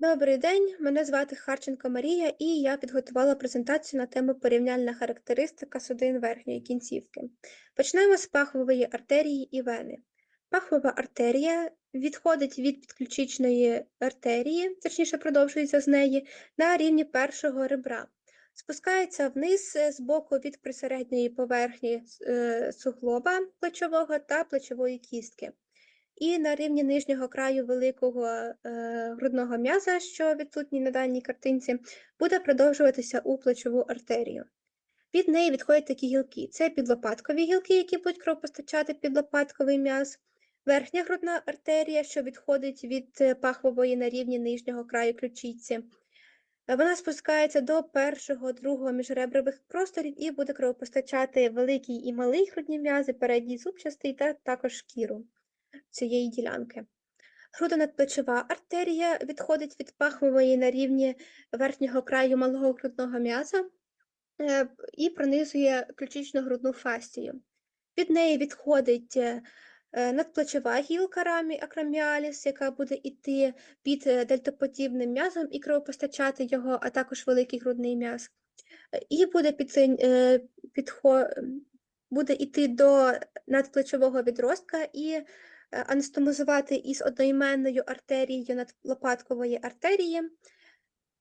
Добрий день, мене звати Харченко Марія, і я підготувала презентацію на тему порівняльна характеристика судин верхньої кінцівки. Почнемо з пахвової артерії і вени. Пахвова артерія відходить від підключичної артерії, точніше продовжується з неї, на рівні першого ребра. Спускається вниз е, з боку від присередньої поверхні е, суглоба плечового та плечової кістки. І на рівні нижнього краю великого е, грудного м'яза, що відсутній на даній картинці, буде продовжуватися у плечову артерію. Від неї відходять такі гілки. Це підлопаткові гілки, які будуть кровопостачати підлопатковий м'яз, верхня грудна артерія, що відходить від е, пахвової на рівні нижнього краю ключиці. Вона спускається до першого, другого міжребрових просторів і буде кровопостачати великий і малий грудні м'язи, передній зубчастий та також шкіру цієї ділянки. Грудонадплечова артерія відходить від пахвової на рівні верхнього краю малого грудного м'яза е, і пронизує ключично грудну фастію. Від неї відходить е, надплечова гілка рамі акроміаліс, яка буде йти під е, дельтоподібним м'язом і кровопостачати його, а також великий грудний м'яз. І буде під, підхо, буде йти до надплечового відростка і Е, анастомозувати із одноіменною артерією надлопаткової артерії,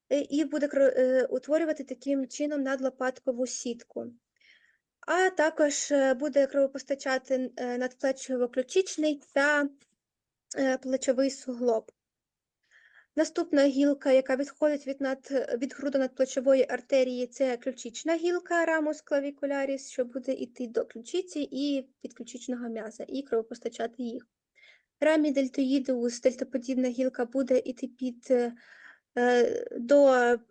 е, і буде е, утворювати таким чином надлопаткову сітку. А також буде кровопостачати надплечово-ключичний та плечовий суглоб. Наступна гілка, яка відходить від над, від грудонадплечової артерії, це ключична гілка рамус клавікуляріс, що буде йти до ключиці і підключичного м'яза, і кровопостачати їх. Рамі дельтоїдеус, дельтоподібна гілка буде йти під е, до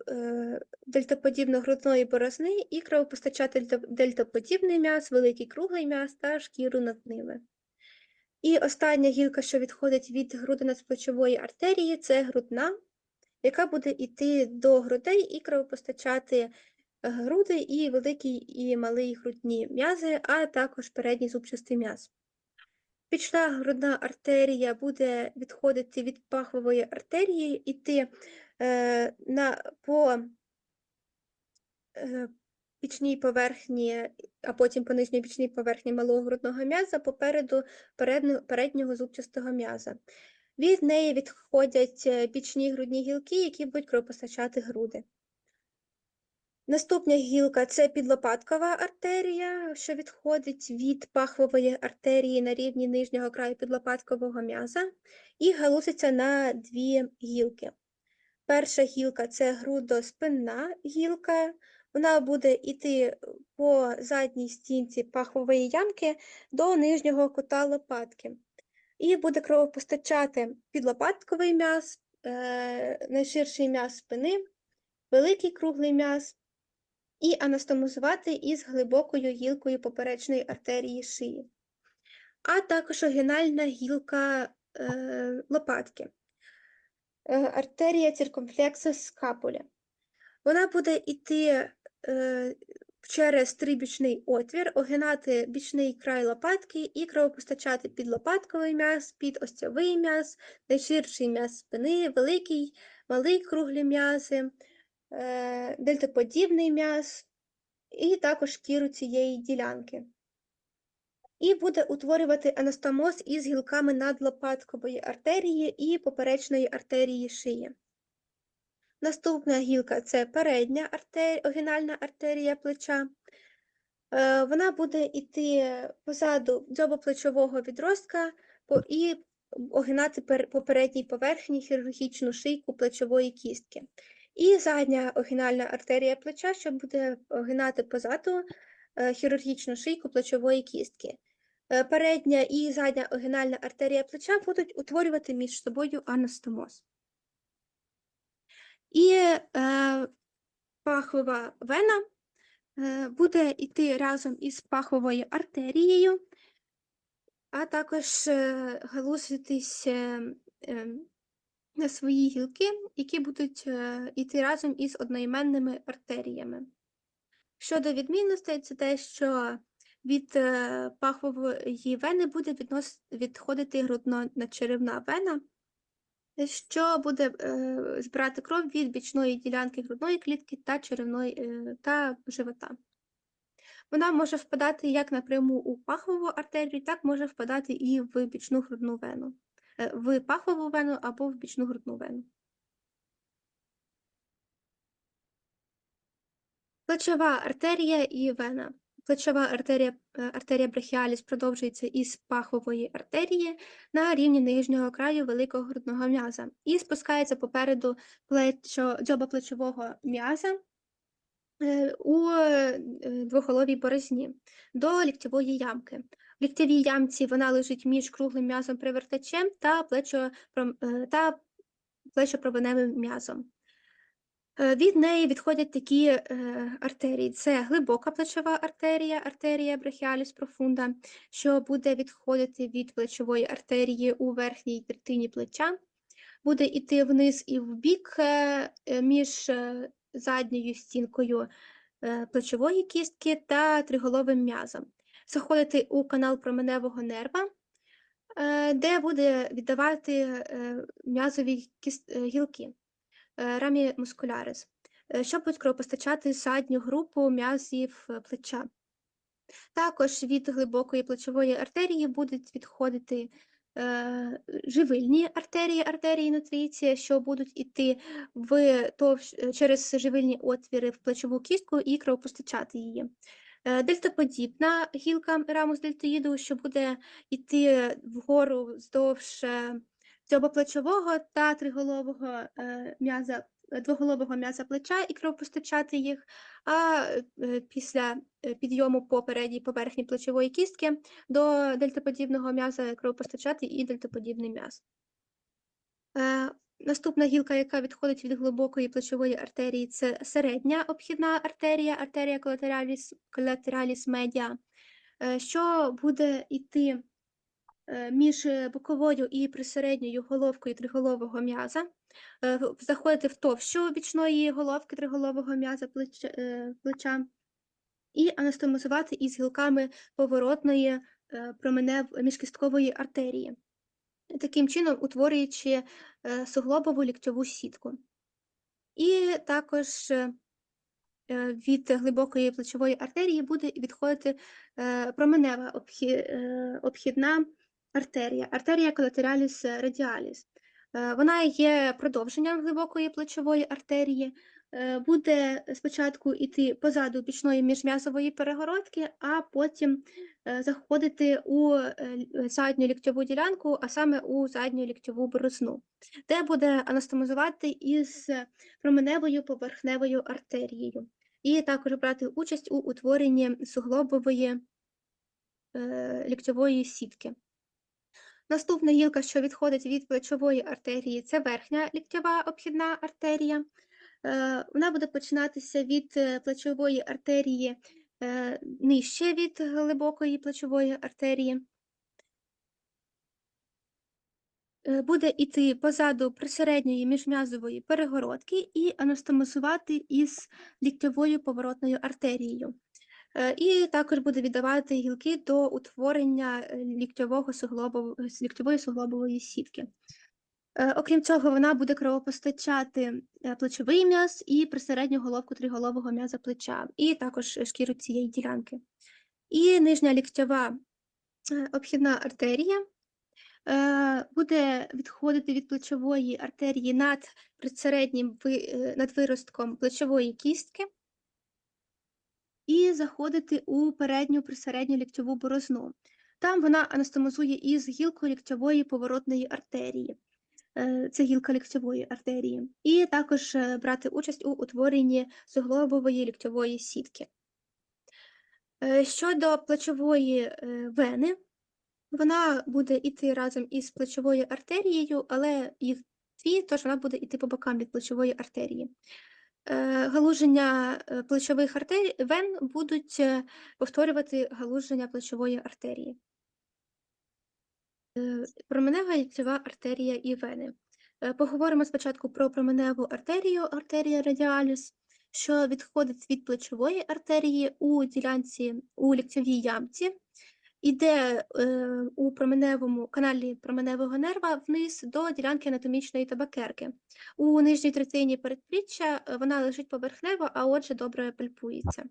е, дельтоподібно грудної борозни і кровопостачати дельтоподібний м'яз, великий круглий м'яз та шкіру над ними. І остання гілка, що відходить від грудинно-плечової артерії, це грудна, яка буде йти до грудей і кровопостачати груди і великий і малий грудні м'язи, а також передній зубчастий м'яз. Пічна грудна артерія буде відходити від пахової артерії, йти е, на, по е, пічній поверхні, а потім по нижній пічній поверхні малого грудного м'яза попереду переднього, переднього зубчастого м'яза. Від неї відходять е, пічні грудні гілки, які будуть кровопостачати груди. Наступна гілка це підлопаткова артерія, що відходить від пахвової артерії на рівні нижнього краю підлопаткового м'яза, і галуситься на дві гілки. Перша гілка це грудоспинна гілка, вона буде йти по задній стінці пахвової ямки до нижнього кута лопатки. І буде кровопостачати підлопатковий м'яз, е, найширший м'яз спини, великий круглий м'яз і анастомозувати із глибокою гілкою поперечної артерії шиї, а також огінальна гілка е, лопатки, е, артерія циркумфлекса скапуля. Вона буде йти е, через трибічний отвір, огинати бічний край лопатки і кровопостачати під лопатковий м'яз, під остьовий м'яз, найширший м'яз спини, великий, малий круглі м'язи. Е, дельтоподібний м'яз, і також шкіру цієї ділянки. І буде утворювати анастомоз із гілками надлопаткової артерії і поперечної артерії шиї. Наступна гілка це передня артерія, огінальна артерія плеча. Е, вона буде йти позаду дзьобоплечового відростка і огинати по передній поверхні хірургічну шийку плечової кістки. І задня огінальна артерія плеча, що буде огинати позаду е, хірургічну шийку плечової кістки. Е, передня і задня огінальна артерія плеча будуть утворювати між собою анастомоз. І е, пахова вена е, буде йти разом із паховою артерією, а також е, галузитись е, е, на свої гілки, які будуть йти е, разом із одноіменними артеріями. Щодо відмінностей, це те, що від е, пахової вени буде віднос... відходити грудно-надчеревна вена, що буде е, збирати кров від бічної ділянки грудної клітки та черевної е, та живота. Вона може впадати як напряму у пахову артерію, так може впадати і в бічну грудну вену, в пахову вену або в бічну грудну вену. Плечова артерія і вена. Плечова артерія, е, артерія брахіаліс продовжується із пахової артерії на рівні нижнього краю великого грудного м'яза і спускається попереду плечо, дзьоба плечового м'яза е, у е, двоголовій борозні до ліктєвої ямки. В ліктєвій ямці вона лежить між круглим м'язом привертачем та плечо, та плечопровиневим м'язом. Е, від неї відходять такі е, артерії: це глибока плечова артерія, артерія брахіаліс профунда, що буде відходити від плечової артерії у верхній третині плеча, буде йти вниз і в бік е, між задньою стінкою плечової кістки та триголовим м'язом, заходити у канал променевого нерва. Де буде віддавати м'язові гілки. Е, рамі мускулярис, е, що будуть кровопостачати задню групу м'язів е, плеча. Також від глибокої плечової артерії будуть відходити е, живильні артерії, артерії нутриції, що будуть йти в товщ, через живильні отвіри в плечову кістку і кровопостачати її. Е, дельтоподібна гілка рамус дельтоїду, що буде йти вгору вздовж дзьобоплечового та триголового е, м'яза, е, двоголового м'яза плеча і кровопостачати їх, а е, після підйому по передній поверхні плечової кістки до дельтоподібного м'яза кровопостачати і дельтоподібний м'яз. Наступна гілка, яка відходить від глибокої плечової артерії, це середня обхідна артерія, артерія колатераліс медіа, що буде йти Е, між е, боковою і присередньою головкою триголового м'яза, е, заходити в товщу бічної головки триголового м'яза плеча і анастомозувати із гілками поворотної променев міжкісткової артерії, таким чином утворюючи суглобову ліктьову сітку. І також від глибокої плечової артерії буде відходити променева обхідна артерія, артерія колатераліс радіаліс. Е, вона є продовженням глибокої плечової артерії, е, буде спочатку йти позаду бічної міжм'язової перегородки, а потім е, заходити у задню ліктьову ділянку, а саме у задню ліктьову борозну, де буде анастомозувати із променевою поверхневою артерією, і також брати участь у утворенні суглобової ліктьової сітки. Наступна гілка, що відходить від плечової артерії, це верхня ліктєва обхідна артерія. Е, вона буде починатися від е, плечової артерії е, нижче від глибокої плечової артерії. Буде йти позаду присередньої міжм'язової перегородки і анастомозувати із ліктьовою поворотною артерією. І також буде віддавати гілки до утворення ліктьового суглобов... ліктьової суглобової сітки. Е, окрім цього, вона буде кровопостачати плечовий м'яз і присередню головку триголового м'яза плеча, і також шкіру цієї ділянки. І нижня ліктьова обхідна артерія буде відходити від плечової артерії над предсереднім над виростком плечової кістки і заходити у передню присередню ліктьову борозну. Там вона анастомозує із гілкою ліктьової поворотної артерії. Е, це гілка ліктьової артерії, і також е, брати участь у утворенні суглобової ліктьової сітки. Е, щодо плечової вени, вона буде йти разом із плечовою артерією, але їх дві, тож вона буде йти по бокам від плечової артерії. Е, галуження е, плечових артерій вен будуть е, повторювати галуження плечової артерії. Променева яйцева артерія і вени. Поговоримо спочатку про променеву артерію, артерія радіаліс, що відходить від плечової артерії у ділянці у ліктьовій ямці іде е, у променевому каналі променевого нерва вниз до ділянки анатомічної табакерки. У нижній третині передпліччя е, вона лежить поверхнево, а отже добре пальпується.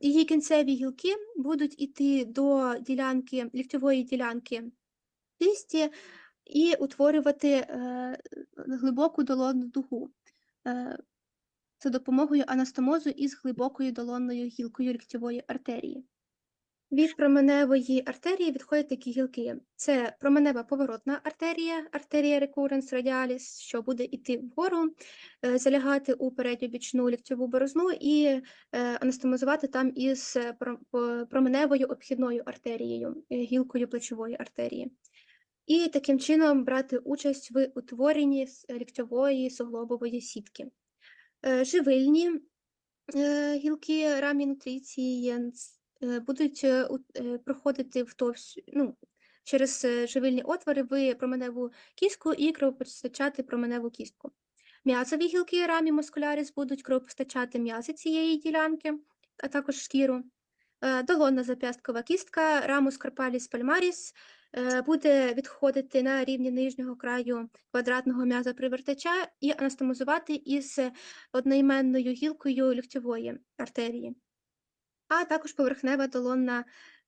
Її кінцеві гілки будуть йти до ділянки, ліктьової ділянки кисті і утворювати е, глибоку долонну дугу. Е, за допомогою анастомозу із глибокою долонною гілкою ліктьової артерії. Від променевої артерії відходять такі гілки. Це променева поворотна артерія, артерія recurrens radialis, що буде йти вгору, е, залягати у передньобічну ліктьову борозну і е, анастомозувати там із е, променевою обхідною артерією, гілкою плечової артерії. І таким чином брати участь в утворенні ліктьової суглобової сітки. Живильні гілки рамі нутріцієнс е, будуть е, е, проходити ну, через е, живильні отвори в променеву кістку і кровопостачати променеву кістку. М'язові гілки рамі мускуляріс будуть кровопостачати м'язи цієї ділянки, а також шкіру. Е, Долонна зап'ясткова кістка рамус карпаліс пальмаріс е, буде відходити на рівні нижнього краю квадратного м'яза привертача і анастомозувати із одноіменною гілкою ліктьової артерії, а також поверхнева долонна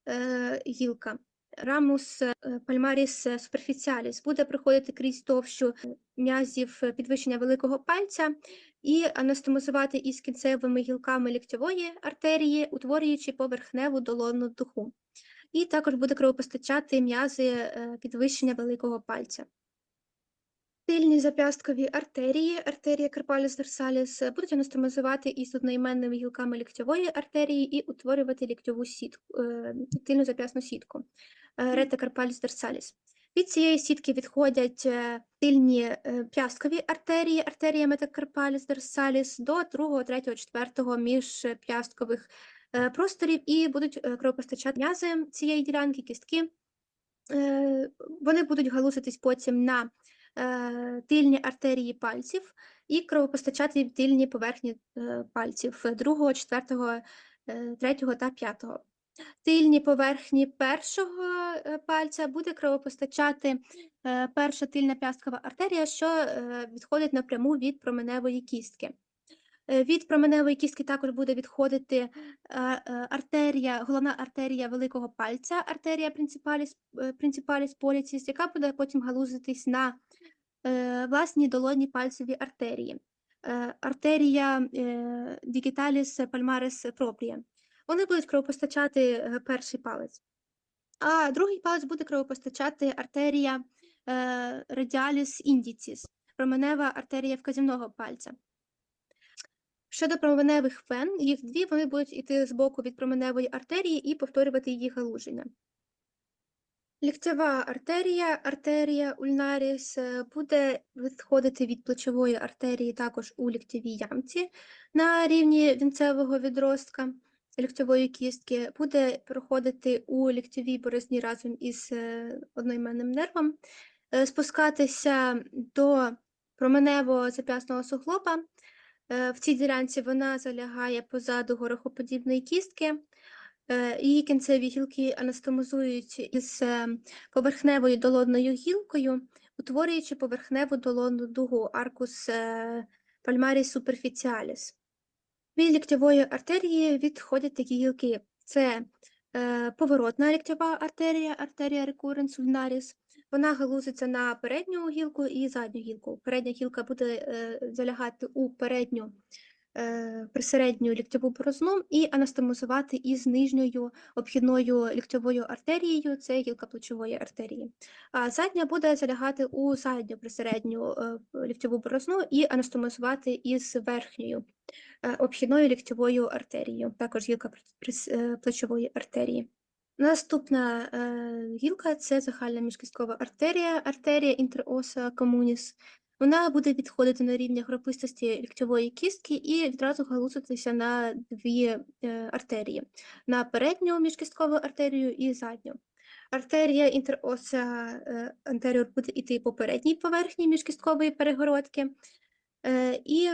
е, гілка. Рамус е, пальмаріс суперфіціаліс буде проходити крізь товщу м'язів е, підвищення великого пальця і анастомозувати із кінцевими гілками ліктьової артерії, утворюючи поверхневу долонну духу. І також буде кровопостачати м'язи е, підвищення великого пальця. Тильні зап'ясткові артерії, артерія карпаліс дорсаліс, е, будуть анастомозувати із одноіменними гілками ліктьової артерії і утворювати ліктьову сітку, е, тильну зап'ясну сітку, е, рета карпаліс дорсаліс. Від цієї сітки відходять е, тильні е, п'ясткові артерії, артерія метакарпаліс дорсаліс до 2, 3, 4 міжп'ясткових е, просторів і будуть е, кровопостачати м'язи цієї ділянки, кістки. Е, Вони будуть галузитись потім на е, тильні артерії пальців і кровопостачати тильні поверхні е, пальців 2, 4, 3 та 5. Тильні поверхні першого е, пальця буде кровопостачати е, перша тильна п'ясткова артерія, що е, відходить напряму від променевої кістки. Е, Від променевої кістки також буде відходити е, е, артерія, головна артерія великого пальця, артерія принципаліс, принципаліс поліціс, яка буде потім галузитись на власні долонні пальцеві артерії. Артерія дігіталіс пальмарис пропрія. Вони будуть кровопостачати перший палець. А другий палець буде кровопостачати артерія радіаліс індіціс, променева артерія вказівного пальця. Щодо променевих вен, їх дві, вони будуть йти з боку від променевої артерії і повторювати її галуження. Ліктьова артерія, артерія ульнаріс, е, буде відходити від плечової артерії також у ліктьовій ямці на рівні вінцевого відростка ліктьової кістки, буде проходити у ліктьовій борозні разом із е, одноіменним нервом, е, спускатися до променево зап'ясного суглоба. Е, В цій ділянці вона залягає позаду горохоподібної кістки. Е, Її кінцеві гілки анастомозують із е, поверхневою долонною гілкою, утворюючи поверхневу долонну дугу аркус пальмаріс superficialis. Від ліктьової артерії відходять такі гілки. Це е, поворотна ліктьова артерія, артерія recurrens ulnaris. Вона галузиться на передню гілку і задню гілку. Передня гілка буде е, залягати у передню е, присередню ліктьову борозну і анастомозувати із нижньою обхідною ліктьовою артерією, це гілка плечової артерії. А задня буде залягати у задню присередню е, ліктьову борозну і анастомозувати із верхньою обхідною ліктьовою артерією, також гілка плечової артерії. Наступна е, гілка це загальна міжкісткова артерія, артерія інтероса комуніс. Вона буде відходити на рівні гропистості ліктьової кістки і відразу галузитися на дві е, артерії: на передню міжкісткову артерію і задню. Артерія інтероса е, антеріор буде йти по передній поверхні міжкісткової перегородки. Е, і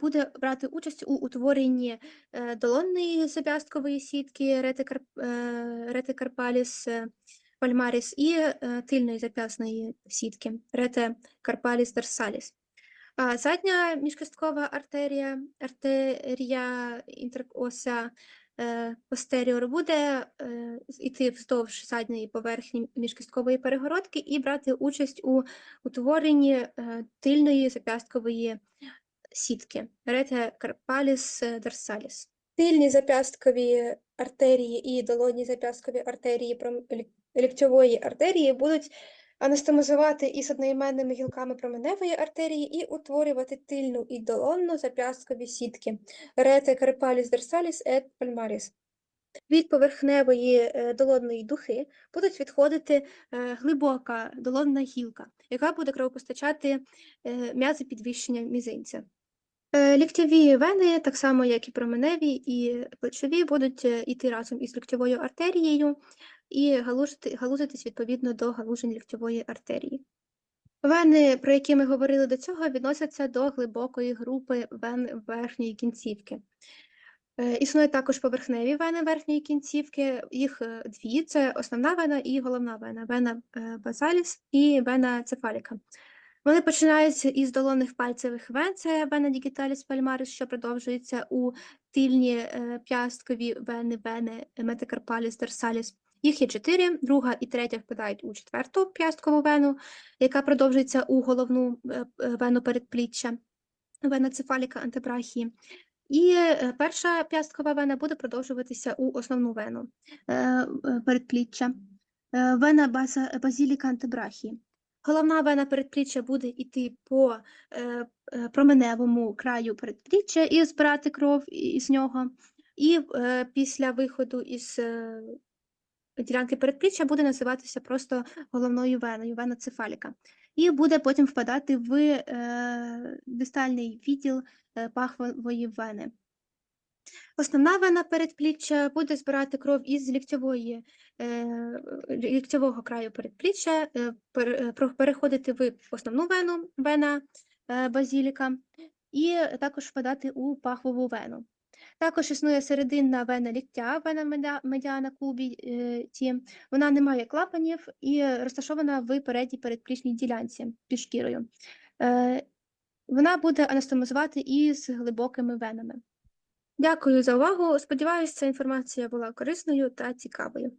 буде брати участь у утворенні е, долонної зап'ясткової сітки ретикар, ретикарпаліс е, пальмаріс і тильної зап'ясної сітки ретикарпаліс дерсаліс. Задня міжкісткова артерія, артерія інтероса е, постеріор буде йти вздовж задньої поверхні міжкісткової перегородки і брати участь у утворенні тильної зап'ясткової сітки рете карпаліс дерсаліс. Тильні зап'ясткові артерії і долонні зап'ясткові артерії ліктьової артерії будуть анастомозувати із одноіменними гілками променевої артерії і утворювати тильну і долонну зап'ясткові сітки рете карпаліс дерсаліс et пальмаріс. Від поверхневої е, долонної духи будуть відходити е, глибока долонна гілка, яка буде кровопостачати е, м'язи підвищення мізинця. Е, Ліктьові вени, так само як і променеві і плечові, будуть е, йти разом із ліктьовою артерією і галузитись відповідно до галужень ліктьової артерії. Вени, про які ми говорили до цього, відносяться до глибокої групи вен верхньої кінцівки. Е, Існують також поверхневі вени верхньої кінцівки, їх е, дві: це основна вена і головна вена, вена е, базаліс і вена цефаліка. Вони починаються із долонних пальцевих вен, це вена дігіталіс пальмарис, що продовжується у тильні е, п'ясткові вени, вени метакарпаліс дерсаліс. Їх є чотири, друга і третя впадають у четверту п'ясткову вену, яка продовжується у головну е, е, вену передпліччя, вена цефаліка антебрахії. І перша п'ясткова вена буде продовжуватися у основну вену передпліччя, вена база, базіліка антебрахії. Головна вена передпліччя буде йти по е, е, променевому краю передпліччя і збирати кров із нього. І е, після виходу із ділянки передпліччя буде називатися просто головною веною, вена цефаліка. І буде потім впадати в дистальний відділ пахвової вени. Основна вена передпліччя буде збирати кров із ліктьової, е, ліктьового краю передпліччя, е, е, переходити в основну вену, вена базіліка, і також впадати у пахвову вену. Також існує серединна вена ліктя, вена медіана кубіті. Вона не має клапанів і розташована в передній передплічній ділянці під шкірою. Вона буде анастомозувати із глибокими венами. Дякую за увагу. Сподіваюся, ця інформація була корисною та цікавою.